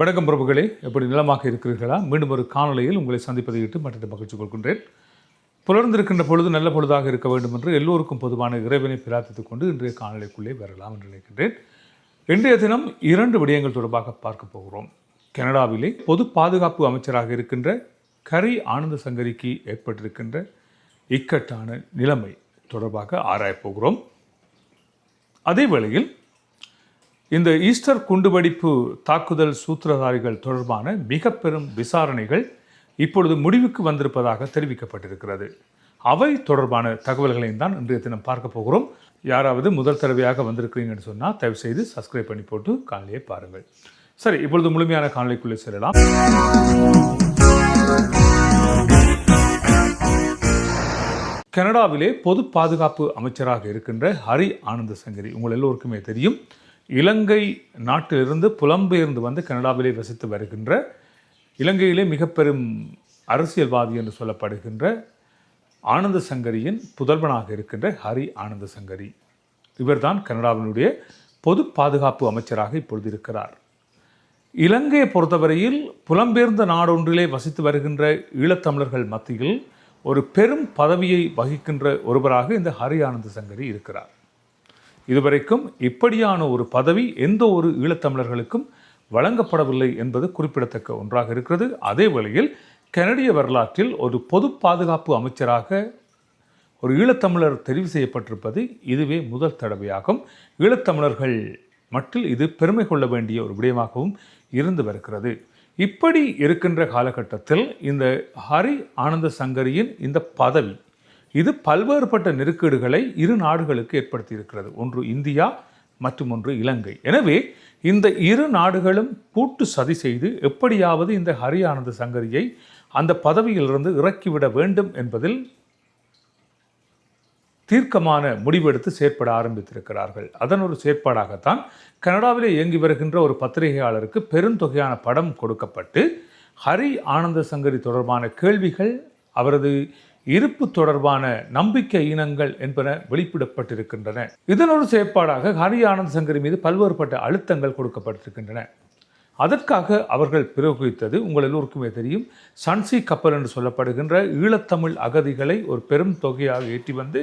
வணக்கம் பிரபுகளே எப்படி நிலமாக இருக்கிறீர்களா? மீண்டும் ஒரு காணொலியில் உங்களை சந்திப்பதை இட்டு மற்ற மகிழ்ச்சி கொள்கின்றேன். புலர்ந்திருக்கின்ற பொழுது நல்ல பொழுதாக இருக்க வேண்டும் என்று எல்லோருக்கும் பொதுவான இறைவனை பிரார்த்தித்துக் கொண்டு இன்றைய காணொலிக்குள்ளே வரலாம் என்று நினைக்கின்றேன். இன்றைய தினம் இரண்டு விடயங்கள் தொடர்பாக பார்க்க போகிறோம். கனடாவிலே பொது பாதுகாப்பு அமைச்சராக இருக்கின்ற கரி ஆனந்த சங்கரிக்கு ஏற்பட்டிருக்கின்ற இக்கட்டான நிலைமை தொடர்பாக ஆராயப் போகிறோம். அதே வேளையில் இந்த ஈஸ்டர் குண்டுவெடிப்பு தாக்குதல் சூத்திரதாரிகள் தொடர்பான மிக பெரும் விசாரணைகள் இப்பொழுது முடிவுக்கு வந்திருப்பதாக தெரிவிக்கப்பட்டிருக்கிறது. அவை தொடர்பான தகவல்களையும் தான் இன்றைய தினம் பார்க்க போகிறோம். யாராவது முதல் தடவையாக வந்திருக்கிறீங்கன்னு சொன்னால் தயவு செய்து சப்ஸ்கிரைப் பண்ணி போட்டு காலையை பாருங்கள். சரி இப்பொழுது முழுமையான காணொலிக்குள்ளே செல்லலாம். கனடாவிலே பொது பாதுகாப்பு அமைச்சராக இருக்கின்ற ஹரி ஆனந்த சங்கரி உங்கள் எல்லோருக்குமே தெரியும். இலங்கை நாட்டிலிருந்து புலம்பெயர்ந்து வந்து கனடாவிலே வசித்து வருகின்ற இலங்கையிலே மிக பெரும் அரசியல்வாதி என்று சொல்லப்படுகின்ற ஆனந்த சங்கரியின் புதல்வனாக இருக்கின்ற ஹரி ஆனந்த சங்கரி. இவர்தான் கனடாவினுடைய பொது பாதுகாப்பு அமைச்சராக இப்பொழுது இருக்கிறார். இலங்கையை பொறுத்தவரையில் புலம்பெயர்ந்த நாடொன்றிலே வசித்து வருகின்ற ஈழத்தமிழர்கள் மத்தியில் ஒரு பெரும் பதவியை வகிக்கின்ற ஒருவராக இந்த ஹரி ஆனந்த சங்கரி இருக்கிறார். இதுவரைக்கும் இப்படியான ஒரு பதவி எந்த ஒரு ஈழத்தமிழர்களுக்கும் வழங்கப்படவில்லை என்பது குறிப்பிடத்தக்க ஒன்றாக இருக்கிறது. அதே வேளையில் கனடிய வரலாற்றில் ஒரு பொது பாதுகாப்பு அமைச்சராக ஒரு ஈழத்தமிழர் தெரிவு செய்யப்பட்டிருப்பது இதுவே முதல் தடவையாகும். ஈழத்தமிழர்கள் மட்டில் இது பெருமை கொள்ள வேண்டிய ஒரு விடயமாகவும் இருந்து வருகிறது. இப்படி இருக்கின்ற காலகட்டத்தில் இந்த ஹரி ஆனந்த சங்கரியின் இந்த பதவி இது பல்வேறுபட்ட நெருக்கீடுகளை இரு நாடுகளுக்கு ஏற்படுத்தியிருக்கிறது. ஒன்று இந்தியா மற்றும் ஒன்று இலங்கை. எனவே இந்த இரு நாடுகளும் கூட்டு சதி செய்து எப்படியாவது இந்த ஹரி ஆனந்த சங்கரியை அந்த பதவியிலிருந்து இறக்கிவிட வேண்டும் என்பதில் தீர்க்கமான முடிவெடுத்து செயற்பட ஆரம்பித்திருக்கிறார்கள். அதன் ஒரு செயற்பாடாகத்தான் கனடாவிலே இயங்கி வருகின்ற ஒரு பத்திரிகையாளருக்கு பெருந்தொகையான படம் கொடுக்கப்பட்டு ஹரி ஆனந்த சங்கரி தொடர்பான கேள்விகள் அவரது இருப்பு தொடர்பான நம்பிக்கை இனங்கள் என்பன வெளிப்பிடப்பட்டிருக்கின்றன. இதனொரு செயற்பாடாக ஹரி ஆனந்த் சங்கரி மீது பல்வேறுபட்ட அழுத்தங்கள் கொடுக்கப்பட்டிருக்கின்றன. அதற்காக அவர்கள் பிரயோகித்தது உங்கள் எல்லோருக்குமே தெரியும். சன்சி கப்பல் என்று சொல்லப்படுகின்ற ஈழத்தமிழ் அகதிகளை ஒரு பெரும் தொகையாக ஏற்றி வந்து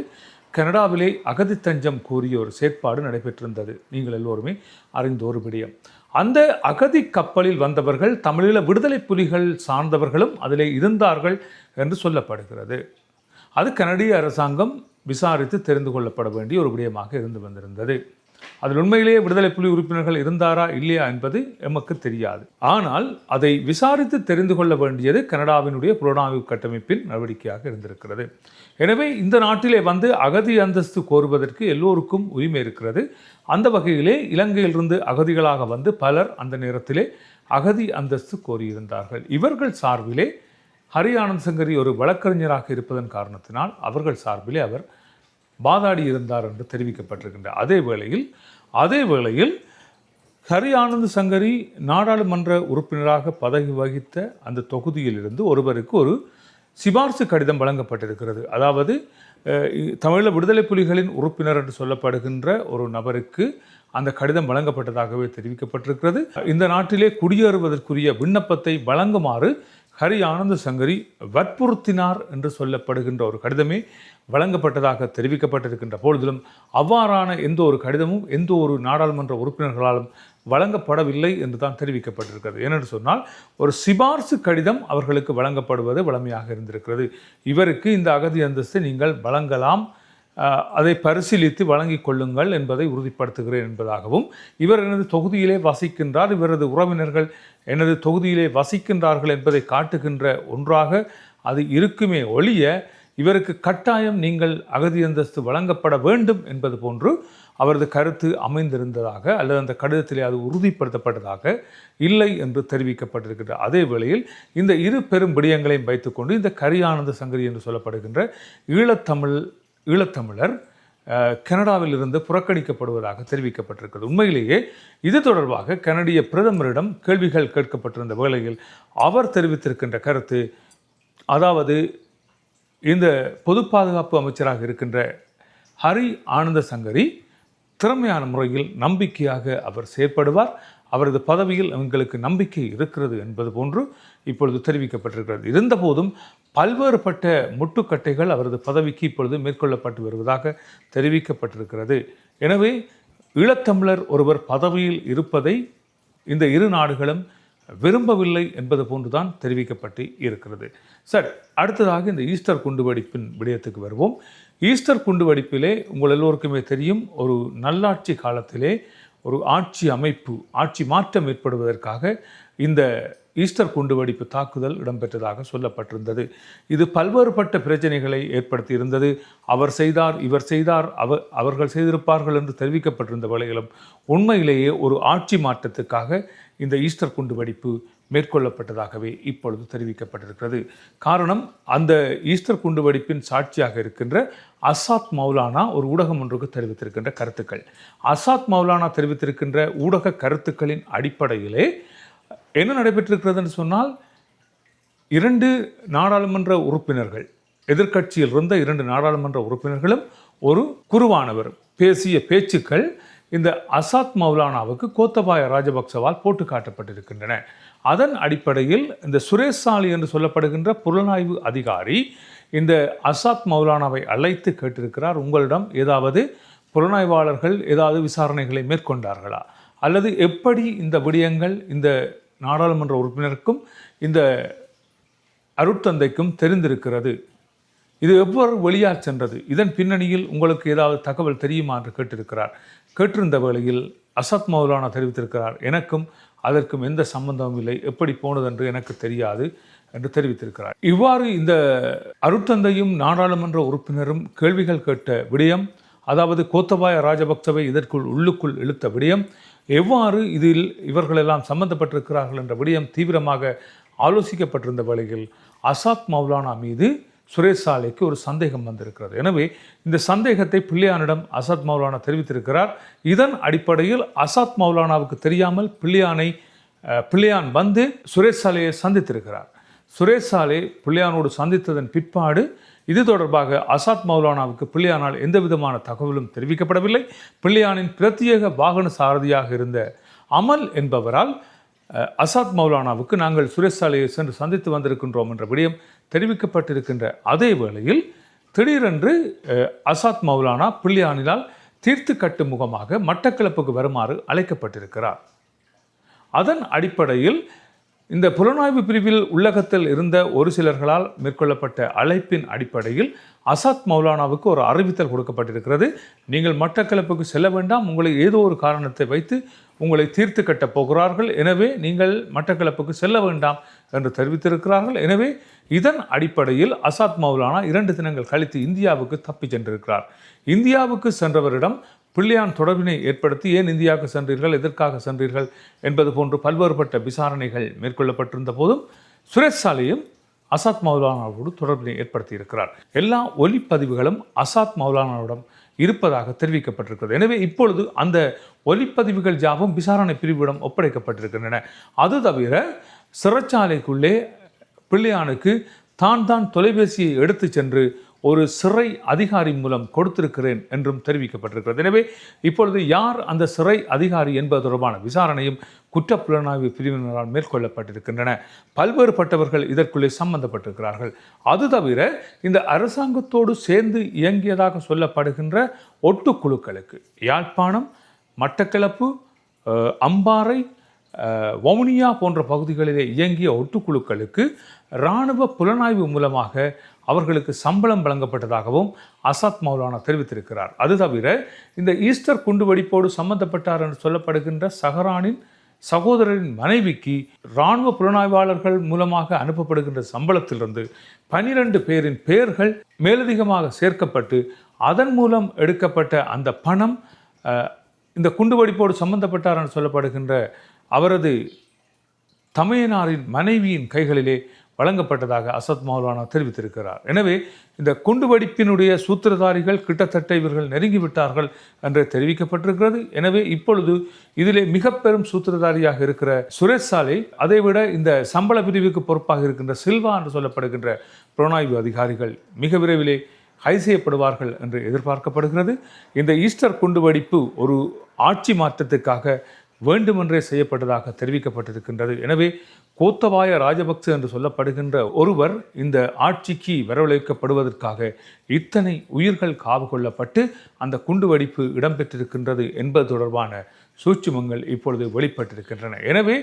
கனடாவிலே அகதி தஞ்சம் கூறிய ஒரு செயற்பாடு நடைபெற்றிருந்தது. நீங்கள் எல்லோருமே அறிந்த ஒரு விடயம். அந்த அகதி கப்பலில் வந்தவர்கள் தமிழீழ விடுதலை புலிகள் சார்ந்தவர்களும் அதிலே இருந்தார்கள் என்று சொல்லப்படுகிறது. அது கனடிய அரசாங்கம் விசாரித்து தெரிந்து கொள்ளப்பட வேண்டிய ஒரு விடயமாக இருந்து வந்திருந்தது. அதில் உண்மையிலேயே விடுதலை புலி உறுப்பினர்கள் இருந்தாரா இல்லையா என்பது எமக்கு தெரியாது. ஆனால் அதை விசாரித்து தெரிந்து கொள்ள வேண்டியது கனடாவினுடைய புலனாய்வு கட்டமைப்பின் நடவடிக்கையாக இருந்திருக்கிறது. எனவே இந்த நாட்டிலே வந்து அகதி அந்தஸ்து கோருவதற்கு எல்லோருக்கும் உரிமை இருக்கிறது. அந்த வகையிலே இலங்கையிலிருந்து அகதிகளாக வந்து பலர் அந்த நேரத்திலே அகதி அந்தஸ்து கோரியிருந்தார்கள். இவர்கள் சார்பிலே ஹரியானந்த் சங்கரி ஒரு வழக்கறிஞராக இருப்பதன் காரணத்தினால் அவர்கள் சார்பிலே அவர் வாதாடி இருந்தார் என்று தெரிவிக்கப்பட்டிருக்கின்ற அதே வேளையில் அதே வேளையில் ஹரி ஆனந்த் சங்கரி நாடாளுமன்ற உறுப்பினராக பதவி வகித்த அந்த தொகுதியிலிருந்து ஒருவருக்கு ஒரு சிபார்சு கடிதம் வழங்கப்பட்டிருக்கிறது. அதாவது தமிழ விடுதலை புலிகளின் உறுப்பினர் என்று சொல்லப்படுகின்ற ஒரு நபருக்கு அந்த கடிதம் வழங்கப்பட்டதாகவே தெரிவிக்கப்பட்டிருக்கிறது. இந்த நாட்டிலே குடியேறுவதற்குரிய விண்ணப்பத்தை வழங்குமாறு ஹரி ஆனந்த சங்கரி வற்புறுத்தினார் என்று சொல்லப்படுகின்ற ஒரு கடிதமே வழங்கப்பட்டதாக தெரிவிக்கப்பட்டிருக்கின்ற பொழுதிலும் அவ்வாறான எந்த ஒரு கடிதமும் எந்த ஒரு நாடாளுமன்ற உறுப்பினர்களாலும் வழங்கப்படவில்லை என்று தான் தெரிவிக்கப்பட்டிருக்கிறது. ஏனென்று சொன்னால் ஒரு சிபார்சு கடிதம் அவர்களுக்கு வழங்கப்படுவது வழமையாக இருந்திருக்கிறது. இவருக்கு இந்த அகதி அந்தஸ்தை நீங்கள் வழங்கலாம் அதை பரிசீலித்து வழங்கிக் கொள்ளுங்கள் என்பதை உறுதிப்படுத்துகிறேன் என்பதாகவும் இவர் எனது தொகுதியிலே வசிக்கின்றார் இவரது உறவினர்கள் எனது தொகுதியிலே வசிக்கின்றார்கள் என்பதை காட்டுகின்ற ஒன்றாக அது இருக்குமே ஒழிய இவருக்கு கட்டாயம் நீங்கள் அகதி அந்தஸ்து வழங்கப்பட வேண்டும் என்பது போன்று அவரது கருத்து அமைந்திருந்ததாக அல்லது அந்த கடிதத்திலே அது உறுதிப்படுத்தப்பட்டதாக இல்லை என்று தெரிவிக்கப்பட்டிருக்கின்ற அதே வேளையில் இந்த இரு பெரும் விடயங்களையும் வைத்துக்கொண்டு இந்த கரியானந்த சங்கரி என்று சொல்லப்படுகின்ற ஈழத்தமிழ் ஈழத்தமிழர் கனடாவில் இருந்து புறக்கணிக்கப்படுவதாக தெரிவிக்கப்பட்டிருக்கிறது. உண்மையிலேயே இது தொடர்பாக கனடிய பிரதமரிடம் கேள்விகள் கேட்கப்பட்டிருந்த வேளையில் அவர் தெரிவித்திருக்கின்ற கருத்து அதாவது இந்த பொது பாதுகாப்பு அமைச்சராக இருக்கின்ற ஹரி ஆனந்த சங்கரி திறமையான முறையில் நம்பிக்கையாக அவர் செயற்படுவார். அவரது பதவியில் எங்களுக்கு நம்பிக்கை இருக்கிறது என்பது போன்று இப்பொழுது தெரிவிக்கப்பட்டிருக்கிறது. இருந்தபோதும் பல்வேறுபட்ட முட்டுக்கட்டைகள் அவரது பதவிக்கு இப்பொழுது மேற்கொள்ளப்பட்டு வருவதாக தெரிவிக்கப்பட்டிருக்கிறது. எனவே ஈழத்தமிழர் ஒருவர் பதவியில் இருப்பதை இந்த இரு நாடுகளும் விரும்பவில்லை என்பது போன்றுதான் தெரிவிக்கப்பட்டு இருக்கிறது. சரி அடுத்ததாக இந்த ஈஸ்டர் குண்டுவெடிப்பின் விடயத்துக்கு வருவோம். ஈஸ்டர் குண்டுவெடிப்பிலே உங்கள் எல்லோருக்குமே தெரியும் ஒரு நல்லாட்சி காலத்திலே ஒரு ஆட்சி அமைப்பு ஆட்சி மாற்றம் ஏற்படுவதற்காக இந்த ஈஸ்டர் குண்டுவெடிப்பு தாக்குதல் இடம்பெற்றதாக சொல்லப்பட்டிருந்தது. இது பல்வேறுபட்ட பிரச்சனைகளை ஏற்படுத்தி இருந்தது அவர் செய்தார் இவர் செய்தார் அவர் அவர்கள் செய்திருப்பார்கள் என்று தெரிவிக்கப்பட்டிருந்த வேளையிலும் உண்மையிலேயே ஒரு ஆட்சி மாற்றத்துக்காக இந்த ஈஸ்டர் குண்டுவெடிப்பு மேற்கொள்ளப்பட்டதாகவே இப்பொழுது தெரிவிக்கப்பட்டிருக்கிறது. காரணம் அந்த ஈஸ்டர் குண்டு வெடிப்பின் சாட்சியாக இருக்கின்ற அசாத் மௌலானா ஒரு ஊடகம் ஒன்றுக்கு தெரிவித்திருக்கின்ற கருத்துக்கள். அசாத் மௌலானா தெரிவித்திருக்கின்ற ஊடக கருத்துக்களின் அடிப்படையிலே என்ன நடைபெற்றிருக்கிறதுன்னு சொன்னால் இரண்டு நாடாளுமன்ற உறுப்பினர்கள் எதிர்க்கட்சியில் இருந்த இரண்டு நாடாளுமன்ற உறுப்பினர்களும் ஒரு குருவானவர் பேசிய பேச்சுக்கள் இந்த அசாத் மௌலானாவுக்கு கோத்தபாய ராஜபக்சவால் போட்டு காட்டப்பட்டிருக்கின்றன. அதன் அடிப்படையில் இந்த சுரேஷாலி என்று சொல்லப்படுகின்ற புலனாய்வு அதிகாரி இந்த அசாத் மௌலானாவை அழைத்து கேட்டிருக்கிறார். உங்களிடம் ஏதாவது புலனாய்வாளர்கள் ஏதாவது விசாரணைகளை மேற்கொண்டார்களா? அல்லது எப்படி இந்த விடயங்கள் இந்த நாடாளுமன்ற உறுப்பினருக்கும் இந்த அருட்தந்தைக்கும் தெரிந்திருக்கிறது? இது எவ்வாறு வெளியாக சென்றது? இதன் பின்னணியில் உங்களுக்கு ஏதாவது தகவல் தெரியுமா? என்று கேட்டிருக்கிறார். கேட்டிருந்த வேளையில் அசத் மௌலானா தெரிவித்திருக்கிறார். எனக்கும் அதற்கும் எந்த சம்பந்தமும் இல்லை. எப்படி போனது என்று எனக்கு தெரியாது என்று தெரிவித்திருக்கிறார். இவ்வாறு இந்த அருட்தந்தையும் நாடாளுமன்ற உறுப்பினரும் கேள்விகள் கேட்ட விடயம் அதாவது கோத்தபாய ராஜபக்சவை இதற்குள் உள்ளுக்குள் இழுத்த விடயம் எவ்வாறு இதில் இவர்களெல்லாம் சம்பந்தப்பட்டிருக்கிறார்கள் என்ற விடயம் தீவிரமாக ஆலோசிக்கப்பட்டிருந்த வேளையில் அசாத் மௌலானா மீது சுரேஷ் சாலைக்கு ஒரு சந்தேகம் வந்திருக்கிறது. எனவே இந்த சந்தேகத்தை பிள்ளையானிடம் அசாத் மௌலானா தெரிவித்திருக்கிறார். இதன் அடிப்படையில் அசாத் மௌலானாவுக்கு தெரியாமல் பிள்ளையானை பிள்ளையான் வந்து சுரேஷ் சாலையை சந்தித்திருக்கிறார். சுரேஷ் சாலை பிள்ளையானோடு சந்தித்ததன் பிற்பாடு இது தொடர்பாக அசாத் மௌலானாவுக்கு பிள்ளையானால் எந்த விதமான தகவலும் தெரிவிக்கப்படவில்லை. பிள்ளையானின் பிரத்யேக வாகன சாரதியாக இருந்த அமல் என்பவரால் அசாத் மௌலானாவுக்கு நாங்கள் சுரேஷ் சாலையை சென்று சந்தித்து வந்திருக்கின்றோம் என்ற விடயம் தெரிவிக்கப்பட்டிருக்கின்ற அதே வேளையில் திடீரென்று அஹ், அசாத் மௌலானா பிள்ளையானினால் தீர்த்து கட்டு முகமாக மட்டக்களப்புக்கு வருமாறு அழைக்கப்பட்டிருக்கிறார். அதன் அடிப்படையில் இந்த புலனாய்வு பிரிவில் உள்ளகத்தில் இருந்த ஒரு சிலர்களால் மேற்கொள்ளப்பட்ட அழைப்பின் அடிப்படையில் அசாத் மௌலானாவுக்கு ஒரு அறிவித்தல் கொடுக்கப்பட்டிருக்கிறது. நீங்கள் மட்டக்களப்புக்கு செல்ல வேண்டாம். உங்களை ஏதோ ஒரு காரணத்தை வைத்து உங்களை தீர்த்து கட்டப் போகிறார்கள். எனவே நீங்கள் மட்டக்களப்புக்கு செல்ல வேண்டாம் என்று தெரிவித்திருக்கிறார்கள். எனவே இதன் அடிப்படையில் அசாத் மௌலானா இரண்டு தினங்கள் கழித்து இந்தியாவுக்கு தப்பிச் சென்றிருக்கிறார். இந்தியாவுக்கு சென்றவரிடம் பிள்ளையான் தொடர்பினை ஏற்படுத்தி ஏன் இந்தியாவுக்கு சென்றீர்கள் எதற்காக சென்றீர்கள் என்பது போன்று பல்வேறுபட்ட விசாரணைகள் மேற்கொள்ளப்பட்டிருந்த போதும் சுரேஷ் சாலையும் அசாத் மௌலானாவோடு தொடர்பினை ஏற்படுத்தி இருக்கிறார் எல்லா ஒலிப்பதிவுகளும் அசாத் மௌலானாவிடம் இருப்பதாக தெரிவிக்கப்பட்டிருக்கிறது. எனவே இப்பொழுது அந்த ஒலிப்பதிவுகள் யாவும் விசாரணை பிரிவிடம் ஒப்படைக்கப்பட்டிருக்கின்றன. அது தவிர சிறைச்சாலைக்குள்ளே பிள்ளையானுக்கு தான் தான் தொலைபேசியை எடுத்து சென்று ஒரு சிறை அதிகாரி மூலம் கொடுத்திருக்கிறேன் என்றும் தெரிவிக்கப்பட்டிருக்கிறது. எனவே இப்பொழுது யார் அந்த சிறை அதிகாரி என்பது தொடர்பான விசாரணையும் குற்றப்புலனாய்வு பிரிவினரால் மேற்கொள்ளப்பட்டிருக்கின்றன. பல்வேறுபட்டவர்கள் இதற்குள்ளே சம்பந்தப்பட்டிருக்கிறார்கள். அது தவிர இந்த அரசாங்கத்தோடு சேர்ந்து இயங்கியதாக சொல்லப்படுகின்ற ஒட்டுக்குழுக்களுக்கு யாழ்ப்பாணம் மட்டக்களப்பு அம்பாறை வவுனியா போன்ற பகுதிகளிலே இயங்கிய ஒட்டுக்குழுக்களுக்கு இராணுவ புலனாய்வு மூலமாக அவர்களுக்கு சம்பளம் வழங்கப்பட்டதாகவும் அசாத் மௌலானா தெரிவித்திருக்கிறார். அது தவிர இந்த ஈஸ்டர் குண்டு வெடிப்போடு சம்பந்தப்பட்டார் என்று சொல்லப்படுகின்ற சஹரானின் சகோதரரின் மனைவிக்கு இராணுவ புலனாய்வாளர்கள் மூலமாக அனுப்பப்படுகின்ற சம்பளத்திலிருந்து பனிரெண்டு பேரின் பெயர்கள் மேலதிகமாக சேர்க்கப்பட்டு அதன் மூலம் எடுக்கப்பட்ட அந்த பணம் இந்த குண்டு வெடிப்போடு சம்பந்தப்பட்டார் என்று சொல்லப்படுகின்ற அவரது தமையனாரின் மனைவியின் கைகளிலே வழங்கப்பட்டதாக அசத் மௌலானா தெரிவித்திருக்கிறார். எனவே இந்த குண்டுவெடிப்பினுடைய சூத்திரதாரிகள் கிட்டத்தட்ட இவர்கள் நெருங்கிவிட்டார்கள் என்று தெரிவிக்கப்பட்டிருக்கிறது. எனவே இப்பொழுது இதிலே மிக பெரும் சூத்திரதாரியாக இருக்கிற சுரேஷ் சாலை அதைவிட இந்த சம்பள பிரிவுக்கு பொறுப்பாக இருக்கின்ற சில்வா என்று சொல்லப்படுகின்ற புலனாய்வு அதிகாரிகள் மிக விரைவிலே கை செய்யப்படுவார்கள் என்று எதிர்பார்க்கப்படுகிறது. இந்த ஈஸ்டர் குண்டுவெடிப்பு ஒரு ஆட்சி மாற்றத்துக்காக வேண்டுமென்றே செய்யப்பட்டதாக தெரிவிக்கப்பட்டிருக்கின்றது. எனவே கோத்தபாய ராஜபக்ச என்று சொல்லப்படுகின்ற ஒருவர் இந்த ஆட்சிக்கு வரவழைக்கப்படுவதற்காக இத்தனை உயிர்கள் காவு கொள்ளப்பட்டு அந்த குண்டுவெடிப்பு இடம்பெற்றிருக்கின்றது என்பது தொடர்பான சூட்சுமங்கள் இப்பொழுது வெளிப்பட்டிருக்கின்றன. எனவே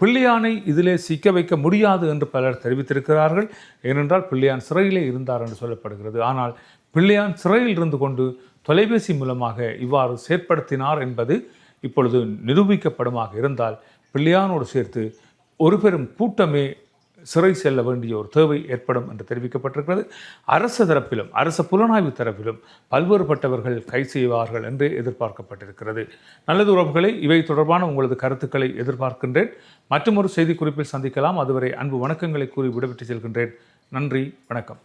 பிள்ளையானை இதிலே சிக்க வைக்க முடியாது என்று பலர் தெரிவித்திருக்கிறார்கள். ஏனென்றால் பிள்ளையான் சிறையிலே இருந்தார் என்று சொல்லப்படுகிறது. ஆனால் பிள்ளையான் சிறையில் இருந்து கொண்டு தொலைபேசி மூலமாக இவ்வாறு செயற்படுத்தினார் என்பது இப்பொழுது நிரூபிக்கப்படுமாக இருந்தால் பிள்ளையானோடு சேர்த்து ஒரு பெரும் கூட்டமே சிறை செல்ல வேண்டிய ஒரு தேவை ஏற்படும் என்று தெரிவிக்கப்பட்டிருக்கிறது. அரசு தரப்பிலும் அரசு புலனாய்வு தரப்பிலும் பல்வேறுபட்டவர்கள் கை செய்வார்கள் என்று எதிர்பார்க்கப்பட்டிருக்கிறது. நல்லது உறவுகளை இவை தொடர்பான உங்களது கருத்துக்களை எதிர்பார்க்கின்றேன். மற்றும் ஒரு செய்திக்குறிப்பில் சந்திக்கலாம். அதுவரை அன்பு வணக்கங்களை கூறி விடைபெற்று செல்கின்றேன். நன்றி வணக்கம்.